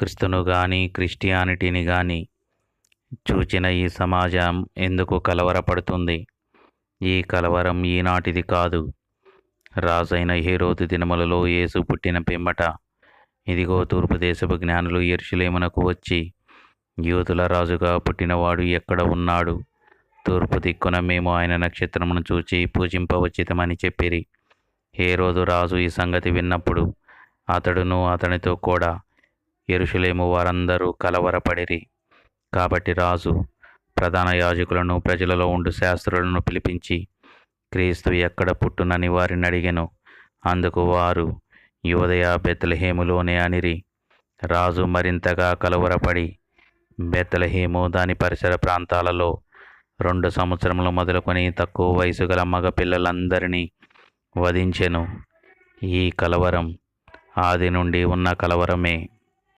క్రిస్తును కానీ క్రిస్టియానిటీని కానీ చూచిన ఈ సమాజం ఎందుకు కలవరపడుతుంది? ఈ కలవరం ఈనాటిది కాదు. రాజైన హేరోదు దినములలో యేసు పుట్టిన పిమ్మట. ఇదిగో తూర్పు దేశపు జ్ఞానులు ఎరుషులేమునకు వచ్చి యూతుల రాజుగా పుట్టినవాడు ఎక్కడ ఉన్నాడు? తూర్పు దిక్కున మేము ఆయన నక్షత్రమును చూచి పూజింపవచ్చితమని చెప్పిరి. హేరోదు రాజు ఈ సంగతి విన్నప్పుడు అతడును అతనితో కూడా ఎరుషులేము వారందరూ కలవరపడిరి. కాబట్టి రాజు ప్రధాన యాజకులను ప్రజలలో ఉండు శాస్త్రులను పిలిపించి క్రీస్తు ఎక్కడ పుట్టునని వారిని అడిగెను. అందుకు వారు యోదయ బెత్తలహేములోనే అనిరి. రాజు మరింతగా కలవరపడి బెత్తలహేము దాని పరిసర ప్రాంతాలలో రెండు సంవత్సరములు మొదలుకొని తక్కువ వయసు గల మగపిల్లలందరినీ వధించెను. ఈ కలవరం ఆది నుండి ఉన్న కలవరమే.